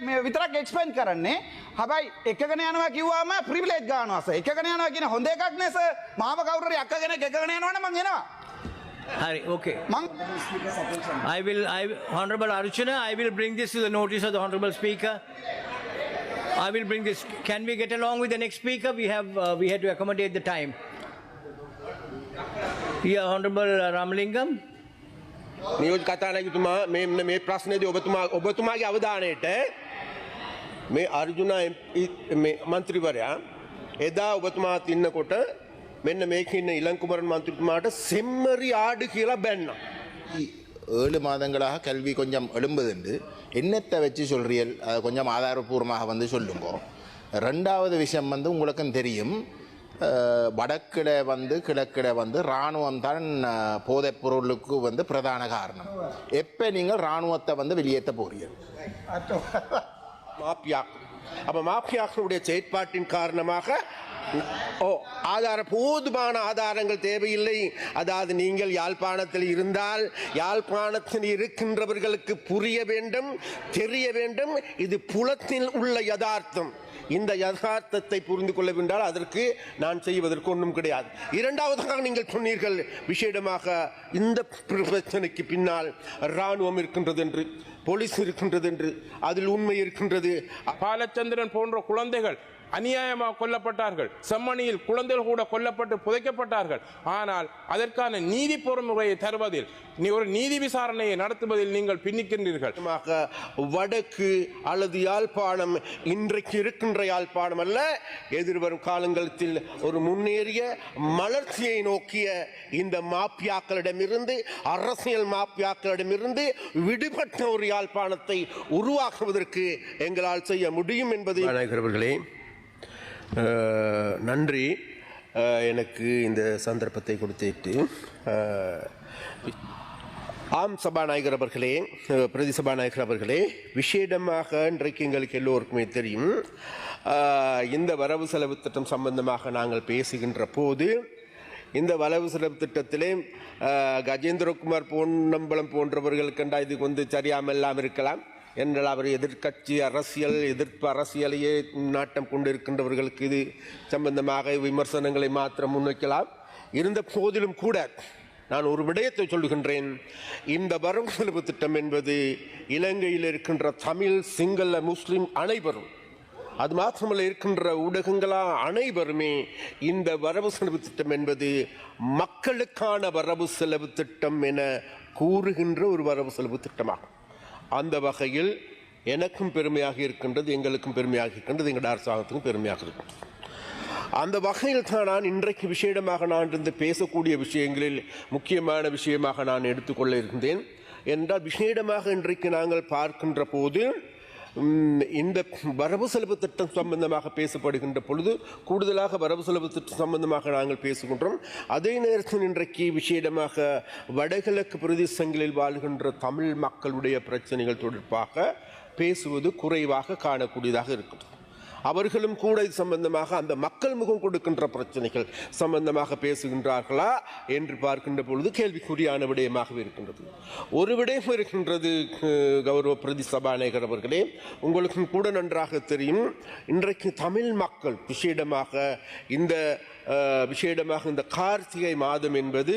මේ විතරක් එක්ස්පෙන්ඩ් කරන්නේ හැබැයි එකගෙන යනවා කිව්වාම ප්‍රිවිලේජ් ගන්නවාස එකගෙන යනවා කියන හොඳ එකක් නේස මාව කවුරුරි අක්කගෙන එකගෙන යනවනේ මං එනවා Hari, okay. මං I will, I, Honorable Archana, I will bring this to the notice of the Honorable Speaker. I will bring this. Can we get along with the next speaker? We have, uh, we had to accommodate the time. Yeah, Honorable Ramalingam. නියෝජ කතානායකතුමා මේ මේ ප්‍රශ්නයේදී ඔබතුමා ඔබතුමාගේ අවධානයට මේ අර්ජුන මන්ත්‍රීවරයා එදා ඔබතුමාත් ඉන්නකොට මෙන්න මේක ඉන්න ඉලංකුමරන් මන්ත්‍රීතුමාට සෙම්මරි ආඩු කියලා බැන්න. ஏழு மாதங்களாக கல்வி கொஞ்சம் எழும்புதுண்டு என்னத்தை வச்சு சொல்றியல் அதை கொஞ்சம் ஆதாரபூர்வமாக வந்து சொல்லுங்க ரெண்டாவது விஷயம் வந்து உங்களுக்கும் தெரியும் அஹ், வடக்கில் வந்து கிழக்கில் வந்து இராணுவம் தான் அஹ், போதைப் பொருளுக்கு வந்து பிரதான காரணம் எப்போ நீங்கள் இராணுவத்தை வந்து வெளியேற்ற போறீர்கள் மாப்பியா அப்போ மாப்பியாக்களுடைய செயற்பாட்டின் காரணமாக ஓ ஆதார போதுமான ஆதாரங்கள் தேவையில்லை. அதாவது நீங்கள் யாழ்ப்பாணத்தில் இருந்தால் யாழ்ப்பாணத்தில் இருக்கின்றவர்களுக்கு புரிய வேண்டும் தெரிய வேண்டும். இது புலத்தில் உள்ள யதார்த்தம். இந்த யதார்த்தத்தை புரிந்து கொள்ளவென்றால் அதற்கு நான் செய்வதற்கு ஒன்றும் கிடையாது. இரண்டாவதாக நீங்கள் சொன்னீர்கள் விசேடமாக இந்த பிரச்சனைக்கு பின்னால் இராணுவம் இருக்கின்றது என்று போலீஸ் இருக்கின்றது என்று அதில் உண்மை இருக்கின்றது. பாலச்சந்திரன் போன்ற குழந்தைகள் அநியாயமாக கொல்லப்பட்டார்கள். செம்மணியில் குழந்தைகள் கூட கொல்லப்பட்டு புதைக்கப்பட்டார்கள். ஆனால் அதற்கான நீதி பொறுமுறையை தருவதில் நீ ஒரு நீதி விசாரணையை நடத்துவதில் நீங்கள் பின்னிக்கின்றீர்கள். வடக்கு அல்லது யாழ்ப்பாணம் இன்றைக்கு இருக்கின்ற யாழ்ப்பாணம் அல்ல எதிர்வரும் காலங்களில் ஒரு முன்னேறிய மலர்ச்சியை நோக்கிய இந்த மாப்பியாக்களிடமிருந்து அரசியல் மாப்பியாக்களிடமிருந்து விடுபட்ட ஒரு யாழ்ப்பாணத்தை உருவாக்குவதற்கு எங்களால் செய்ய முடியும் என்பதை அவர்களே நன்றி. எனக்கு இந்த சந்தர்ப்பத்தை கொடுத்துட்டு ஆம் சபாநாயகர் அவர்களே பிரதி சபாநாயகர் அவர்களே விசேடமாக இன்றைக்கு எங்களுக்கு எல்லோருக்குமே தெரியும் இந்த வரவு செலவு திட்டம் சம்பந்தமாக நாங்கள் பேசுகின்ற போது இந்த வரவு செலவு திட்டத்திலே கஜேந்திரகுமார் பொன்னம்பலம் போன்றவர்களுக்கெண்டா இதுக்கு இது வந்து இல்லாமல் இருக்கலாம். என்றால் அவர் எதிர்க்கட்சி அரசியல் எதிர்ப்பு அரசியலையே நாட்டம் கொண்டிருக்கின்றவர்களுக்கு இது சம்பந்தமாக விமர்சனங்களை மாத்திரம் முன்வைக்கலாம். இருந்த போதிலும் கூட நான் ஒரு விடயத்தை சொல்லுகின்றேன். இந்த வரவு செலவு திட்டம் என்பது இலங்கையில் இருக்கின்ற தமிழ் சிங்கள முஸ்லீம் அனைவரும் அது மாத்திரமல்ல இருக்கின்ற ஊடகங்களா அனைவருமே இந்த வரவு செலவு திட்டம் என்பது மக்களுக்கான வரவு செலவு திட்டம் என கூறுகின்ற ஒரு வரவு செலவு திட்டமாகும். அந்த வகையில் எனக்கும் பெருமையாக இருக்கின்றது எங்களுக்கும் பெருமையாக இருக்கின்றது எங்கள் அரசாங்கத்துக்கும் பெருமையாக இருக்கின்றது. அந்த வகையில் தான் நான் இன்றைக்கு விஷயமாக நான் இருந்து பேசக்கூடிய விஷயங்களில் முக்கியமான விஷயமாக நான் எடுத்துக்கொள்ள இருந்தேன். என்றால் விஷேடமாக இன்றைக்கு நாங்கள் பார்க்கின்ற போது இந்த வரவு செலவு திட்டம் சம்பந்தமாக பேசப்படுகின்ற பொழுது கூடுதலாக வரவு செலவு திட்டம் சம்பந்தமாக நாங்கள் பேசுகின்றோம். அதே நேரத்தில் இன்றைக்கு விஷேடமாக வடகிழக்கு பிரதேசங்களில் வாழ்கின்ற தமிழ் மக்களுடைய பிரச்சனைகள் தொடர்பாக பேசுவது குறைவாக காணக்கூடியதாக இருக்கிறது. அவர்களும் கூட இது சம்பந்தமாக அந்த மக்கள் முகம் கொடுக்கின்ற பிரச்சனைகள் சம்பந்தமாக பேசுகின்றார்களா என்று பார்க்கின்ற பொழுது கேள்விக்குறியான விடயமாகவே இருக்கின்றது. ஒரு விடயம் இருக்கின்றது கௌரவ பிரதி சபாநாயகர் அவர்களே உங்களுக்கும் கூட நன்றாக தெரியும். இன்றைக்கு தமிழ் மக்கள் விசேடமாக இந்த விசேடமாக இந்த கார்த்திகை மாதம் என்பது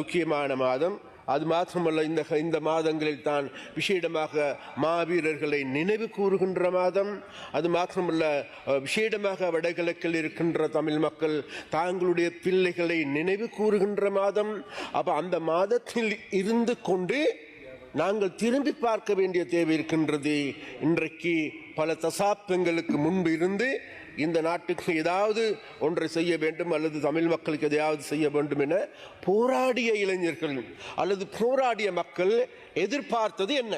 முக்கியமான மாதம். அது மாத்திரமல்ல இந்த இந்த மாதங்களில் தான் விசேடமாக மாவீரர்களை நினைவு கூறுகின்ற மாதம். அது மாத்திரமல்ல விஷேடமாக விசேடமாக வடகிழக்கில் இருக்கின்ற தமிழ் மக்கள் தாங்களுடைய பிள்ளைகளை நினைவு கூறுகின்ற மாதம். அப்போ அந்த மாதத்தில் இருந்து கொண்டு நாங்கள் திரும்பி பார்க்க வேண்டிய தேவை இருக்கின்றது. இன்றைக்கு பல தசாப்தங்களுக்கு முன்பு இருந்து இந்த நாட்டுக்கு ஏதாவது ஒன்றை செய்ய வேண்டும் அல்லது தமிழ் மக்களுக்கு எதையாவது செய்ய வேண்டும் என போராடிய இளைஞர்கள் அல்லது போராடிய மக்கள் எதிர்பார்த்தது என்ன?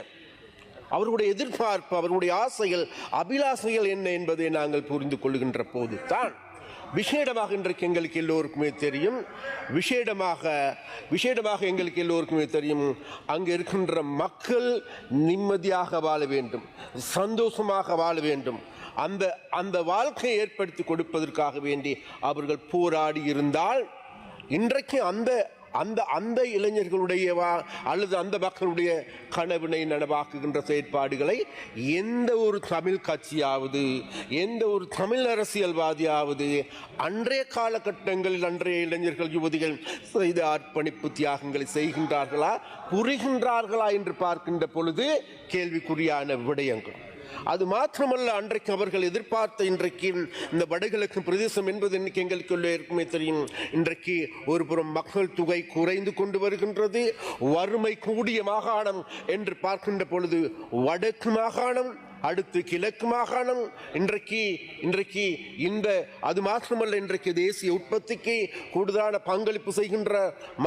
அவர்களுடைய எதிர்பார்ப்பு அவர்களுடைய ஆசைகள் அபிலாசைகள் என்ன என்பதை நாங்கள் புரிந்து கொள்கின்ற போது தான் விசேடமாக இன்றைக்கு எங்களுக்கு எல்லோருக்குமே தெரியும். விசேடமாக விசேடமாக எங்களுக்கு எல்லோருக்குமே தெரியும். அங்கே இருக்கின்ற மக்கள் நிம்மதியாக வாழ வேண்டும் சந்தோஷமாக வாழ வேண்டும். அந்த அந்த வாழ்க்கையை ஏற்படுத்தி கொடுப்பதற்காக வேண்டி அவர்கள் போராடி இருந்தால் இன்றைக்கு அந்த அந்த அந்த இளைஞர்களுடைய வா- அல்லது அந்த மக்களுடைய கனவினை நனவாக்குகின்ற செயற்பாடுகளை எந்த ஒரு தமிழ் கட்சியாவது எந்த ஒரு தமிழ் அரசியல்வாதியாவது அன்றைய காலகட்டங்களில் அன்றைய இளைஞர்கள் யுவதிகள் செய்த அர்ப்பணிப்பு தியாகங்களை செய்கின்றார்களா புரிகின்றார்களா என்று பார்க்கின்ற பொழுது கேள்விக்குறியான விடயங்கள். அது மாத்திரமல்ல அன்றைக்கு அவர்கள் எதிர்பார்த்த இன்றைக்கு இந்த வடகிழக்கு பிரதேசம் என்பது இன்னைக்கு எங்களுக்குள்ளே இருக்குமே தெரியும். இன்றைக்கு ஒரு புறம் மக்கள் தொகை குறைந்து கொண்டு வருகின்றது வறுமை கூடிய மாகாணம் என்று பார்க்கின்ற பொழுது வடக்கு மாகாணம் அடுத்து கிழக்கு மாகாணம். இன்றைக்கு இன்றைக்கு இந்த அது மாத்திரமல்ல இன்றைக்கு தேசிய உற்பத்திக்கு கூடுதலான பங்களிப்பு செய்கின்ற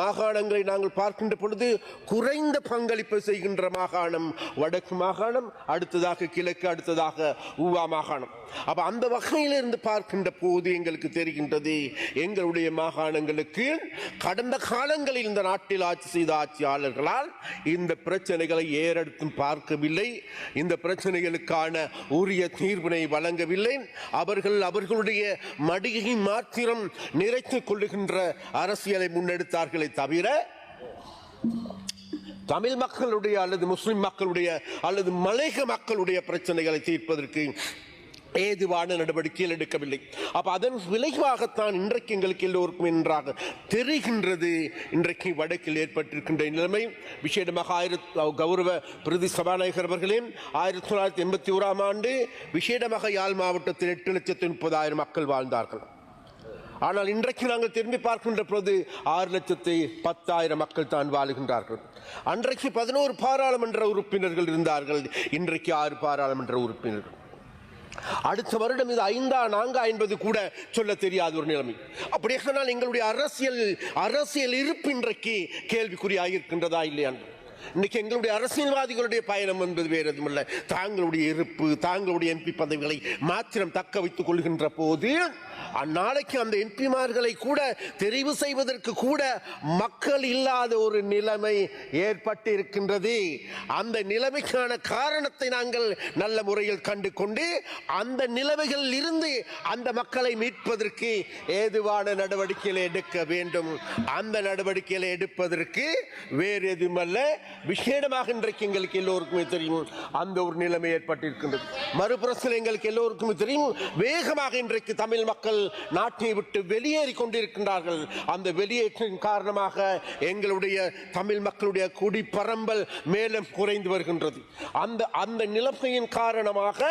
மாகாணங்களை நாங்கள் பார்க்கின்ற பொழுது குறைந்த பங்களிப்பு செய்கின்ற மாகாணம் வடக்கு மாகாணம் அடுத்ததாக கிழக்கு அடுத்ததாக ஊவா மாகாணம். அப்ப அந்த வகையிலிருந்து பார்க்கின்ற போது எங்களுக்கு தெரிகின்றது எங்களுடைய மாகாணங்களுக்கு கடந்த காலங்களில் இந்த நாட்டில் ஆட்சி செய்த ஆட்சியாளர்களால் இந்த பிரச்சனைகளை ஏறெடுத்தும் பார்க்கவில்லை. இந்த பிரச்சனைகளுக்கு பிரச்சனைகளுக்கான உரிய தீர்வினை வழங்கவில்லை. அவர்கள் அவர்களுடைய மடியை மாத்திரம் நிறைத்துக் கொள்ளுகின்ற அரசியலை முன்னெடுத்தார்களே தவிர தமிழ் மக்களுடைய அல்லது முஸ்லிம் மக்களுடைய அல்லது மலைக மக்களுடைய பிரச்சனைகளை தீர்ப்பதற்கு ஏதுவான நடவடிக்கைகள் எடுக்கவில்லை. அப்போ அதன் விளைவாகத்தான் இன்றைக்கு எங்களுக்கு எல்லோருக்கும் என்றாக தெரிகின்றது. இன்றைக்கு வடக்கில் ஏற்பட்டிருக்கின்ற நிலைமை. விசேடமாக ஆயிரத்தி கௌரவ பிரதி சபாநாயகர் அவர்களே ஆயிரத்தி தொள்ளாயிரத்தி எண்பத்தி ஓராம் ஆண்டு விசேடமாக யாழ் மாவட்டத்தில் எட்டு லட்சத்தி முப்பதாயிரம் மக்கள் வாழ்ந்தார்கள். ஆனால் இன்றைக்கு நாங்கள் திரும்பி பார்க்கின்ற பொழுது ஆறு லட்சத்தி பத்தாயிரம் மக்கள் தான் வாழுகின்றார்கள். அன்றைக்கு பதினோரு பாராளுமன்ற உறுப்பினர்கள் இருந்தார்கள். இன்றைக்கு ஆறு பாராளுமன்ற உறுப்பினர்கள். அடுத்த வருடம் இது ஐந்தா நான்கா என்பது கூட சொல்ல தெரியாத ஒரு நிலைமை. அப்படி சொன்னால் எங்களுடைய அரசியல் அரசியல் இருப்பு இன்றைக்கு கேள்விக்குறியாக இருக்கின்றதா இல்லையா இன்னைக்கு எங்களுடைய அரசியல்வாதிகளுடைய பயணம் என்பது வேறு எதுவுமில்லை தாங்களுடைய இருப்பு தாங்களுடைய எம்பி பதவிகளை மாத்திரம் தக்க வைத்துக் கொள்கின்ற போது அந்நாளைக்கு அந்த எம்பிமார்களை கூட தெரிவு செய்வதற்கு கூட மக்கள் இல்லாத ஒரு நிலைமை ஏற்பட்டு இருக்கின்றது அந்த நிலைமைக்கான காரணத்தை நாங்கள் நல்ல முறையில் கண்டு கொண்டு அந்த நிலைமைகளில் இருந்து அந்த மக்களை மீட்பதற்கு ஏதுவான நடவடிக்கைகளை எடுக்க வேண்டும். அந்த நடவடிக்கைகளை எடுப்பதற்கு வேறு எதுவுமல்ல. விசேடமாக இன்றைக்கு எங்களுக்கு எல்லோருக்குமே தெரியும் அந்த ஒரு நிலைமை ஏற்பட்டிருக்கின்றது. மறுபுறத்தில் எங்களுக்கு எல்லோருக்குமே தெரியும். வேகமாக இன்றைக்கு தமிழ் மக்கள் நாட்டை விட்டு வெளியேறி கொண்டிருக்கின்றார்கள். அந்த வெளியேற்றின் காரணமாக எங்களுடைய தமிழ் மக்களுடைய குடிப்பரம்பல் மேலும் குறைந்து வருகின்றது. அந்த அந்த நிலைமையின் காரணமாக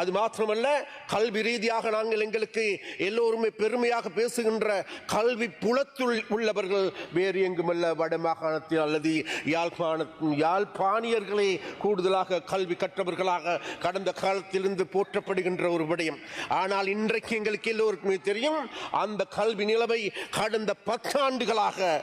அது மாத்திரமல்ல கல்வி ரீதியாக நாங்கள் எங்களுக்கு எல்லோருமே பெருமையாக பேசுகின்ற கல்வி புலத்துள் உள்ளவர்கள் வேறு எங்குமல்ல வட மாகாணத்தில் அல்லது யாழ்ப்பாணத்தின் யாழ்ப்பாணியர்களே கூடுதலாக கல்வி கற்றவர்களாக கடந்த காலத்திலிருந்து போற்றப்படுகின்ற ஒரு விடயம். ஆனால் இன்றைக்கு எங்களுக்கு எல்லோருக்கும் தெரியும் அந்த கல்வி நிலைமை கடந்த பத்தாண்டுகளாக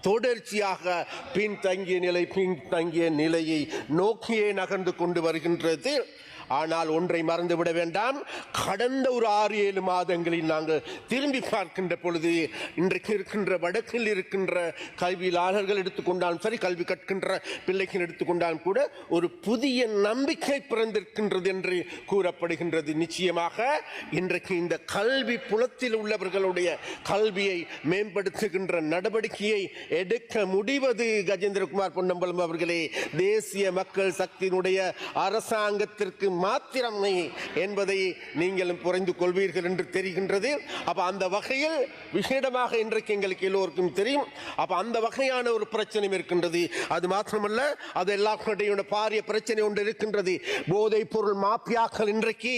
தொடர்ச்சியாக பின்தங்கிய நிலை பின்தங்கிய நிலையை நோக்கியே நகர்ந்து கொண்டு வருகின்றது. ஆனால் ஒன்றை மறந்துவிட வேண்டாம். கடந்த ஒரு ஆறு ஏழு மாதங்களில் நாங்கள் திரும்பி பார்க்கின்ற பொழுது இன்றைக்கு இருக்கின்ற வடக்கில் இருக்கின்ற கல்வியாளர்கள் எடுத்துக்கொண்டாலும் சரி கல்வி கற்கின்ற பிள்ளைகள் எடுத்துக்கொண்டாலும் கூட ஒரு புதிய நம்பிக்கை பிறந்திருக்கின்றது என்று கூறப்படுகின்றது. நிச்சயமாக இன்றைக்கு இந்த கல்வி புலத்தில் உள்ளவர்களுடைய கல்வியை மேம்படுத்துகின்ற நடவடிக்கையை எடுக்க முடிவது கஜேந்திரகுமார் பொன்னம்பலம் அவர்களே. தேசிய மக்கள் சக்தியினுடைய அரசாங்கத்திற்கு மாத்திரமே என்பதை நீங்களும் புரிந்து கொள்வீர்கள் என்று தெரிகின்றது. அப்போ அந்த வகையில் விஷேடமாக இன்றைக்கு எங்களுக்கு எல்லோருக்கும் தெரியும். அப்போ அந்த வகையான ஒரு பிரச்சனையும் இருக்கின்றது. அது மாத்திரமல்ல அது எல்லாருடைய பாரிய பிரச்சனை ஒன்று இருக்கின்றது. போதைப் பொருள் மாப்பியாக்கள் இன்றைக்கு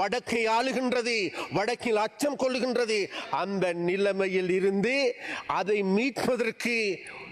வடக்கை ஆளுகின்றது வடக்கில் அச்சம் கொள்ளுகின்றது. அந்த நிலைமையில் இருந்து அதை மீட்பதற்கு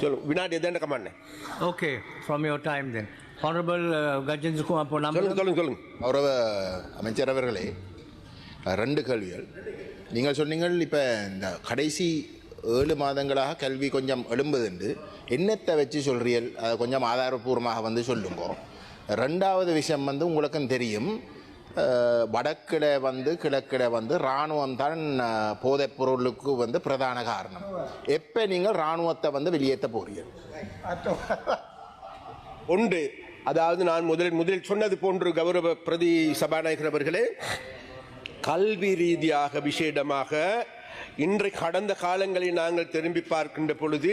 சொல்லு வினாடி எதேண்ட கமாண்ணே Okay, from your time then. Honorable uh, Gajendra Kumar Ponnambalam. சொல்லுங்க சொல்லுங்க சொல்லுங்க கௌரவ அமைச்சர் அவர்களே ரெண்டு கேள்விகள். நீங்கள் சொன்னீங்கள் இப்போ இந்த கடைசி ஏழு மாதங்களாக கல்வி கொஞ்சம் எழும்புதுண்டு என்னத்தை வச்சு சொல்றீர்கள்? அதை கொஞ்சம் ஆதாரபூர்வமாக வந்து சொல்லுங்க. ரெண்டாவது விஷயம் வந்து உங்களுக்கும் தெரியும். வடக்கிட வந்து கிழக்கிட வந்து இராணுவம் தான் போதைப் பொருளுக்கு வந்து பிரதான காரணம். எப்போ நீங்கள் இராணுவத்தை வந்து வெளியேற்ற போகிறீர்கள் ஒன்று அதாவது நான் முதலில் முதலில் சொன்னது போன்று கௌரவ பிரதி சபாநாயகர் அவர்களே கல்வி ரீதியாக விசேடமாக இன்றை கடந்த காலங்களை நாங்கள் திரும்பி பார்க்கின்ற பொழுது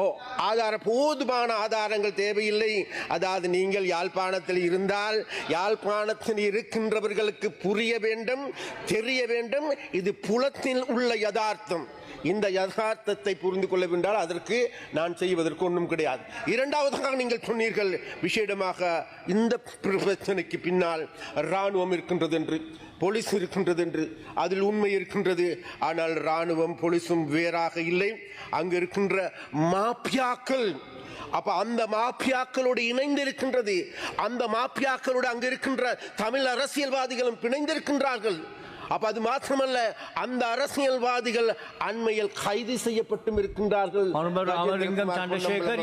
ஓ ஆதார போதுமான ஆதாரங்கள் தேவையில்லை. அதாவது நீங்கள் யாழ்ப்பாணத்தில் இருந்தால் யாழ்ப்பாணத்தில் இருக்கின்றவர்களுக்கு புரிய வேண்டும் தெரிய வேண்டும். இது புலத்தில் உள்ள யதார்த்தம். இந்த யதார்த்தத்தை புரிந்து கொள்ளவென்றால் அதற்கு நான் செய்வதற்கு ஒன்றும் கிடையாது. இரண்டாவதாக நீங்கள் சொன்னீர்கள் விசேடமாக இந்த பிரச்சனைக்கு பின்னால் இராணுவம் இருக்கின்றது என்று. போலீஸ் இருக்கின்றது என்று அதில் உண்மை இருக்கின்றது. ஆனால் இராணுவம் போலீஸும் வேறாக இல்லை. அங்கு இருக்கின்ற மாப்பியாக்கள் அப்ப அந்த மாப்பியாக்களோடு இணைந்து இருக்கின்றது அந்த மாப்பியாக்களோடு அங்கு இருக்கின்ற தமிழ் அரசியல்வாதிகளும் பிணைந்திருக்கின்றார்கள். அப்ப அது மாத்திரமல்ல அந்த அரசியல்வாதிகள் அண்மையில் கைது செய்யப்பட்டும் இருக்கின்றார்கள்.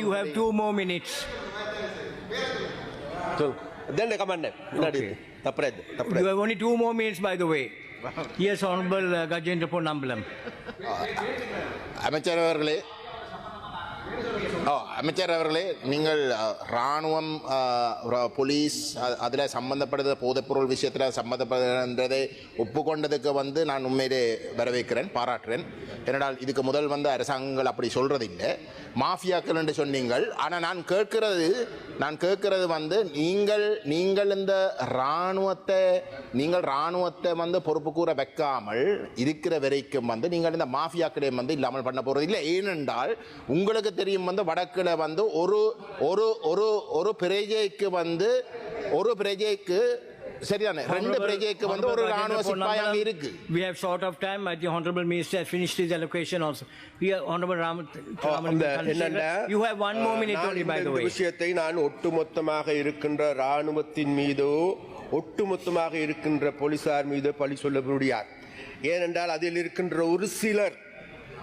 You have two more minutes. சொல். தென்னை கமண்ணே தப்புறது தப்புறது You have only two more minutes, by the way. Yes, Honorable uh, Gajendra Ponnambalam. அமைச்சர் அவர்களே அமைச்சர் அவர்களே நீங்கள் இராணுவம் போலீஸ் அதில் சம்பந்தப்படுற போதைப்பொருள் விஷயத்தில் சம்மந்தப்படுறதை ஒப்புக்கொண்டதுக்கு வந்து நான் உண்மையிலே வரவேற்கிறேன் பாராட்டுறேன். ஏனென்றால் இதுக்கு முதல் வந்து அரசாங்கங்கள் அப்படி சொல்கிறது இல்லை மாஃபியாக்கள் என்று சொன்னீங்கள். ஆனால் நான் கேட்கிறது நான் கேட்கிறது வந்து நீங்கள் நீங்கள் இந்த இராணுவத்தை நீங்கள் இராணுவத்தை வந்து பொறுப்பு கூற வைக்காமல் இருக்கிற வரைக்கும் வந்து நீங்கள் இந்த மாஃபியாக்களையும் வந்து இல்லாமல் பண்ண போகிறது இல்லை ஏனென்றால் உங்களுக்கு தெரியும் வந்து வடக்குல வந்து ஒரு ஒரு ஒரு ஒரு பிரஜைக்கு வந்து ஒரு பிரஜைக்கு சரிதானே ரெண்டு பிரஜைக்கு வந்து ஒரு ராணுவ சிப்பாய் அங்க இருக்கு We have short of time. I think Honorable Minister has finished his allocation also. Here, Honorable Ram, you have one more minute நான் only, by the way. விஷயத்தை நான் ஒட்டுமொத்தமாக இருக்கின்ற ராணுவத்தின் மீதோ ஒட்டுமொத்தமாக இருக்கின்ற போலீசார் மீது பழி சொல்ல முடியாது ஏனென்றால் அதில் இருக்கின்ற ஒரு சிலர்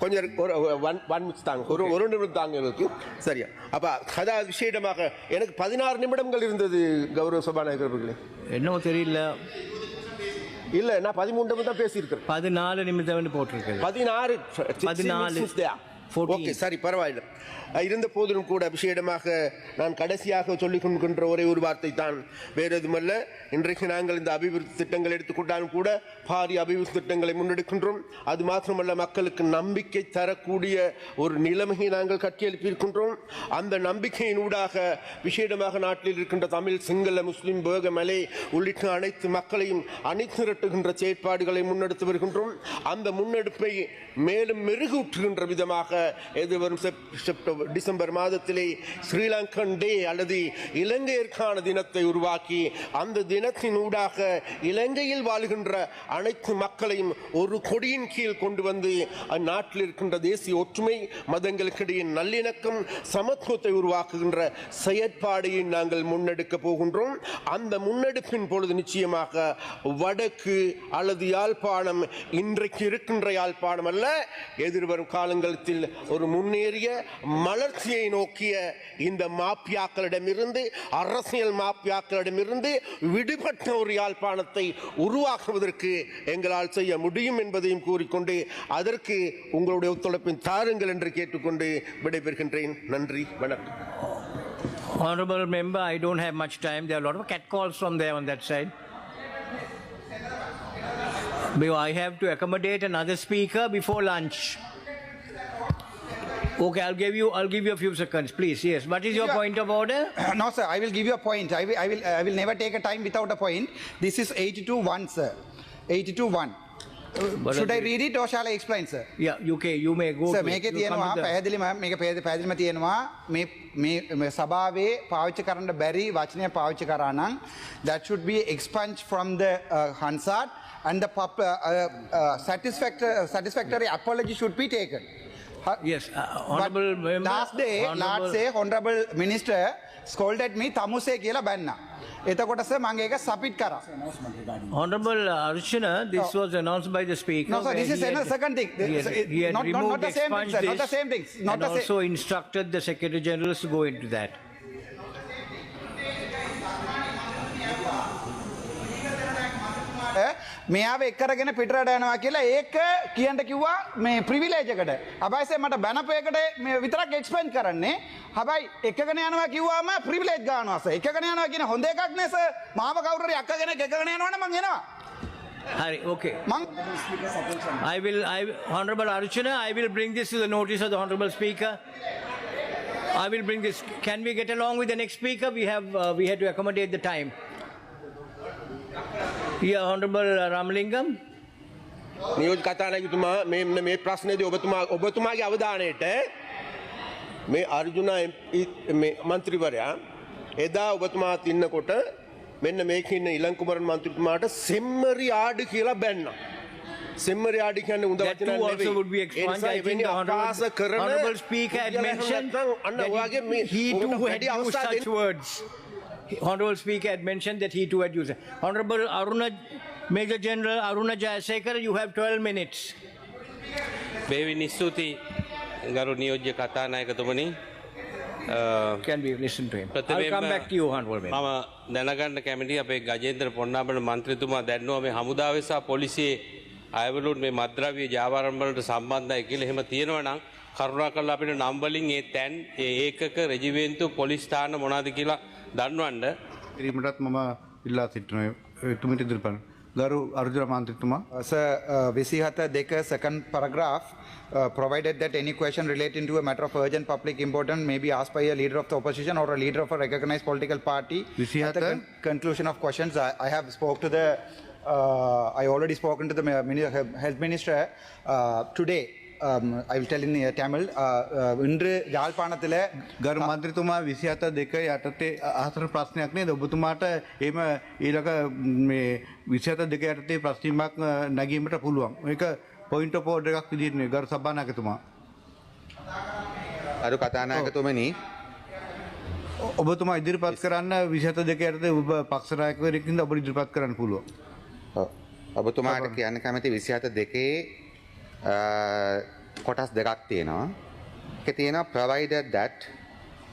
கொஞ்சம் ஒரு ஒன் ஒன் மினிட்ஸ் தாங்க. ஒரு ஒரு நிமிடம் தாங்க எனக்கு சரியா. அப்ப அதாவது விசேடமாக எனக்கு பதினாறு நிமிடங்கள் இருந்தது கௌரவ சபாநாயகர் அவர்களே. என்னவோ தெரியல. இல்ல நான் பதிமூணு நிமிடம் தான் பேசியிருக்கிறேன். பதினாலு நிமிடம் போட்டிருக்கு பதினாறு பதினாலு. ஓகே சரி பரவாயில்லை. இருந்த போதிலும் கூட அபிஷேகமாக நான் கடைசியாக சொல்லிக் கொள்கின்ற ஒரே ஒரு வார்த்தை தான் வேறு எதுவுமல்ல. இன்றைக்கு நாங்கள் இந்த அபிவிருத்தி திட்டங்கள் எடுத்துக்கொண்டாலும் கூட பாரிய அபிவிருத்தி திட்டங்களை முன்னெடுக்கின்றோம். அது மாத்திரமல்ல மக்களுக்கு நம்பிக்கை தரக்கூடிய ஒரு நிலைமையை நாங்கள் கட்டியெழுப்பியிருக்கின்றோம். அந்த நம்பிக்கையின் ஊடாக விசேடமாக நாட்டில் இருக்கின்ற தமிழ் சிங்கள முஸ்லிம் பேக மலை உள்ளிட்ட அனைத்து மக்களையும் அணிதிரட்டுகின்ற செயற்பாடுகளை முன்னெடுத்து வருகின்றோம். அந்த முன்னெடுப்பை மேலும் மெருகூற்றுகின்ற விதமாக எதிர்வரும் செப்டம்பர் டிசம்பர் மாதத்திலே ஸ்ரீலங்கன் டே அல்லது இலங்கையிற்கான தினத்தை உருவாக்கி அந்த தினத்தின் ஊடாக இலங்கையில் வாழ்கின்ற அனைத்து மக்களையும் ஒரு கொடியின் கீழ் கொண்டு வந்து அந்நாட்டில் இருக்கின்ற தேசிய ஒற்றுமை மதங்களுக்கிடையே நல்லிணக்கம் சமத்துவத்தை உருவாக்குகின்ற செயற்பாடையை நாங்கள் முன்னெடுக்க போகின்றோம். அந்த முன்னெடுப்பின் பொழுது நிச்சயமாக வடக்கு அல்லது யாழ்ப்பாணம் இன்றைக்கு இருக்கின்ற யாழ்ப்பாணம் அல்ல எதிர்வரும் காலங்களில் ஒரு முன்னேறிய மலர்ச்சியை நோக்கிய இந்த மாப்பியாக்களிடமிருந்து அரசியல் மாப்பியாக்களிடமிருந்து விடுபட்ட ஒரு யாழ்ப்பாணத்தை உருவாக்குவதற்கு எங்களால் செய்ய முடியும் என்பதையும் கூறிக்கொண்டு அதற்கு உங்களுடைய ஒத்துழைப்பின் தாருங்கள் என்று கேட்டுக்கொண்டு விடைபெறுகின்றேன் நன்றி வணக்கம் Honorable member, I don't have much time. There are a lot of catcalls from there on that side. Because I have to accommodate another speaker before lunch. Okay, I'll give you. I'll give you a few seconds, please. Yes. What is your Yeah. point of order? no, sir, I will give you a point. I will, I will, I will never take a time without a point. This is 82 1, sir. 82 1. But Should I I- read it or shall I explain, sir? Yeah. You okay? You may go. Sir to it. මේකේ You come තියෙනවා with the- පැහැදිලිම මේක පැහැදිලි- පැහැදිලිම තියෙනවා මේ මේ මේ සභාවේ පාවිච්චි කරන්න බැරි වචනය පාවිච්චි කරා නම් that should be expunged from the uh, Hansard and the pub, uh, uh, uh, satisfactory, satisfactory apology should be taken. Ha- Yes, uh, But honorable member. last day, honorable- last day, honorable minister scolded me තමුසේ කියලා බැන්න. එතකොට sir මම ඒක submit කරා. Honorable Archana, this was announced by the speaker. No, sir, where this is he had- another second thing. He had, So it- he had not- not- removed not the same thing, expunged sir, not the this same things, not and the same- also instructed the Secretary General to go into that. මෙයාව එක්කරගෙන පිටරට යනවා කියලා ඒක කියන්න කිව්වා මේ privilege එකට. අබයිසේ මට බැනපු එකට මේ විතරක් එක්ස්පෙන්ඩ් කරන්නේ. හැබැයි එකගෙන යනවා කිව්වම ප්‍රිවිලේජ් ගන්නවා සර්. එකගෙන යනවා කියන හොඳ එකක් නේ සර්. මාව කවුරු හරි අක්කගෙන එකගෙන යනවනේ මං එනවා. Hari, okay. I will, I, Honorable Archana, I will bring this to the notice of the Honorable Speaker. I will bring this. Can we get along with the next speaker? We have, uh, we had to accommodate the time. Yeah, Honorable uh, Ramalingam. නියෝජ කතානායකතුමා මේ මේ ප්‍රශ්නයේදී ඔබතුමා ඔබතුමාගේ අවධානයට මේ අර්ජුන මන්ත්‍රීවරයා එදා ඔබතුමාත් ඉන්නකොට මෙන්න මේක ඉන්න ඉලංකුමරන් මන්ත්‍රීතුමාට සෙම්මරි ආඩ කියලා බැන්න. සෙම්මරි ආඩ කියන්නේ උඳ අපහාස Honorable, කරන Honorable Speaker had mentioned අන්න ඔයාගේ මේ he too had used such words. Honorable Speaker had mentioned that he too had used it. Honorable Aruna, Major General Aruna Jayasekara, you have 12 minutes. බේවිනි ස්තුති ගරු නියෝජ්‍ය කතානායකතුමනි අ, Can we listen to him? I'll ප්‍රථමයෙන්ම come back to you, Honorable Member. මම දැනගන්න කැමති අපේ ගජේන්ද්‍ර පොන්නාබල මන්ත්‍රතුමා දැන්නවා මේ හමුදාවසා පොලිසියේ අයවලුන් මේ මද්‍රව්‍ය ජාවාරම්වලට සම්බන්ධයි කියලා එහෙම තියෙනවා නම් කරුණා කරලා අපිට නම් වලින් ඒ තැන් ඒකක රෙජිමේන්තු පොලිස් ස්ථාන මොනවද කියලා දන්වන්න කිරීමටත් මම ඉල්ලා සිටිනවා එතුමිට ඉදිරිපත් ගරු අර්ජුන මන්ත්‍රීතුමා Sir, uh, විසිහත දෙක second paragraph uh, provided that any question relating to a matter of urgent public importance may be asked by a leader of the opposition or a leader of a recognized political party. At the con- conclusion of questions, I, I have spoke to the, uh, I already spoken to the health minister uh, today. Um, I will tell in uh, Tamil. Uh, uh, இன்று யாழ்ப்பாணத்தில் ගරු මන්ත්‍රතුමා විසි අත දෙක යටතේ අහතර ප්‍රශ්නයක් නේ ඔබතුමාට එම ඊලක මේ විසිත දෙක යටතේ ප්‍රශ්නීමක් නැගීමට පුළුවන් ඒක පොයින්ට පෝඩ් එකක් විදින්නේ ගරු සභානායකතුමා අරු කතානායකතුමනි ඔබතුමා ඉදිරිපත් කරන්න විසිත දෙක යටතේ ඔබ පක්ෂනායකවරයකින්ද ඔබ ඉදිරිපත් කරන්න පුළුවන් ඔබතුමාට කියන්න කැමති විසිහත දෙකේ අ, කොටස් දෙකක් තියෙනවා එක තියෙනවා provided that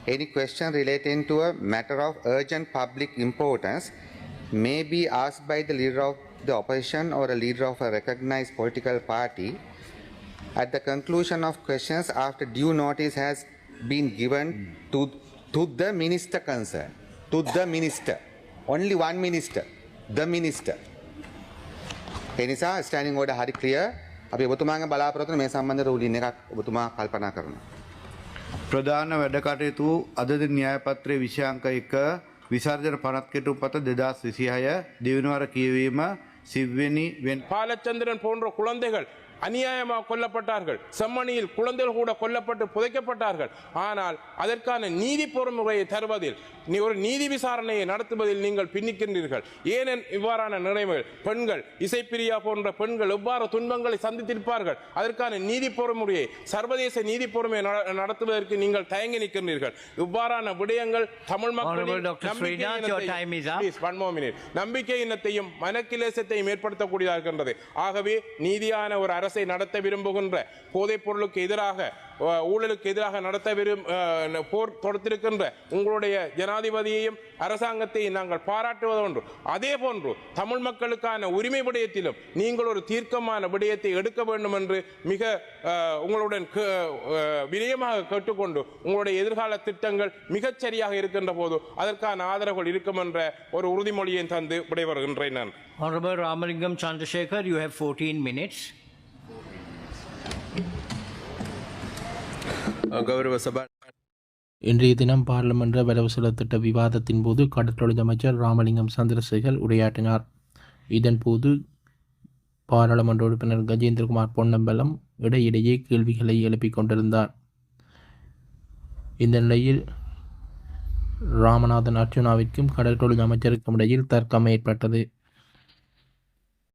any question relating to a matter of urgent public importance may be asked by the leader of the opposition or a leader of a recognized political party at the conclusion of questions after due notice has been given to, to the minister concerned. To the minister. Only one minister. The minister. එනිසා ස්ටෑනිින් ෝඩ හරි ක්‍රිය අපි ඔබතුමාගේ බලාපොරොත්තු මේ සම්බන්ධ රූලින් එකක් ඔබතුමා කල්පනා කරනවා. ප්‍රධාන වැඩ කටයුතු අද න්‍යායපත්‍රයේ විෂය අංක 1 විසර්ජන පනත් කෙටුම් පත 2026 දෙවනවර කියවීම සිව්වෙනි වෙන් පාලචන්ද්‍රන් පොන්ර කුලන්දේකල් அநியாயமாக கொல்லப்பட்டார்கள். செம்மணியில் குழந்தைகள் கூட கொல்லப்பட்டு புதைக்கப்பட்டார்கள். ஆனால் அதற்கான நீதி பொறுமுறையை தருவதில் நீ ஒரு நீதி விசாரணையை நடத்துவதில் நீங்கள் பின்னிக்கின்றீர்கள். ஏனென் இவ்வாறான நிலைமைகள் பெண்கள் இசைப்பிரியா போன்ற பெண்கள் எவ்வாறு துன்பங்களை சந்தித்திருப்பார்கள்? அதற்கான நீதி பொறுமுறையை சர்வதேச நீதி பொறுமையை நட- நடத்துவதற்கு நீங்கள் தயங்கி நிற்கின்றீர்கள். இவ்வாறான விடயங்கள் தமிழ் minute. நம்பிக்கை இனத்தையும் மனக்கிலேசத்தையும் ஏற்படுத்தக்கூடியதாக இருக்கின்றது. ஆகவே நீதியான ஒரு அரசு அரசை நடத்த விரும்புகின்ற போதைப் பொருளுக்கு எதிராக ஊழலுக்கு எதிராக நடத்த விரும் போர் தொடுத்திருக்கின்ற உங்களுடைய ஜனாதிபதியையும் அரசாங்கத்தையும் நாங்கள் பாராட்டுவதொன்று அதே போன்று தமிழ் மக்களுக்கான உரிமை விடயத்திலும் நீங்கள் ஒரு தீர்க்கமான விடயத்தை எடுக்க வேண்டும் என்று மிக அஹ், உங்களுடன் கே- வினயமாக கேட்டுக்கொண்டு உங்களுடைய எதிர்கால திட்டங்கள் மிகச்சரியாக இருக்கின்ற போது அதற்கான ஆதரவுகள் இருக்கும் என்ற ஒரு உறுதிமொழியை தந்து விடைபெறுகின்றேன் நான் Honorable Chandrasekhar Chandrasekhar, you have 14 minutes. கௌரவ சபா இன்றைய தினம் பாராளுமன்ற வரவு செலவு திட்ட விவாதத்தின் போது கடற்றொழில் அமைச்சர் ராமலிங்கம் சந்திரசேகர் உரையாற்றினார். இதன்போது பாராளுமன்ற உறுப்பினர் கஜேந்திரகுமார் பொன்னம்பலம் இடையிடையே கேள்விகளை எழுப்பிக் கொண்டிருந்தார். இந்த நிலையில் ராமநாதன் அர்ஜுனாவிற்கும் கடற்தொழில் அமைச்சருக்கும் இடையில் தர்க்கம் ஏற்பட்டது.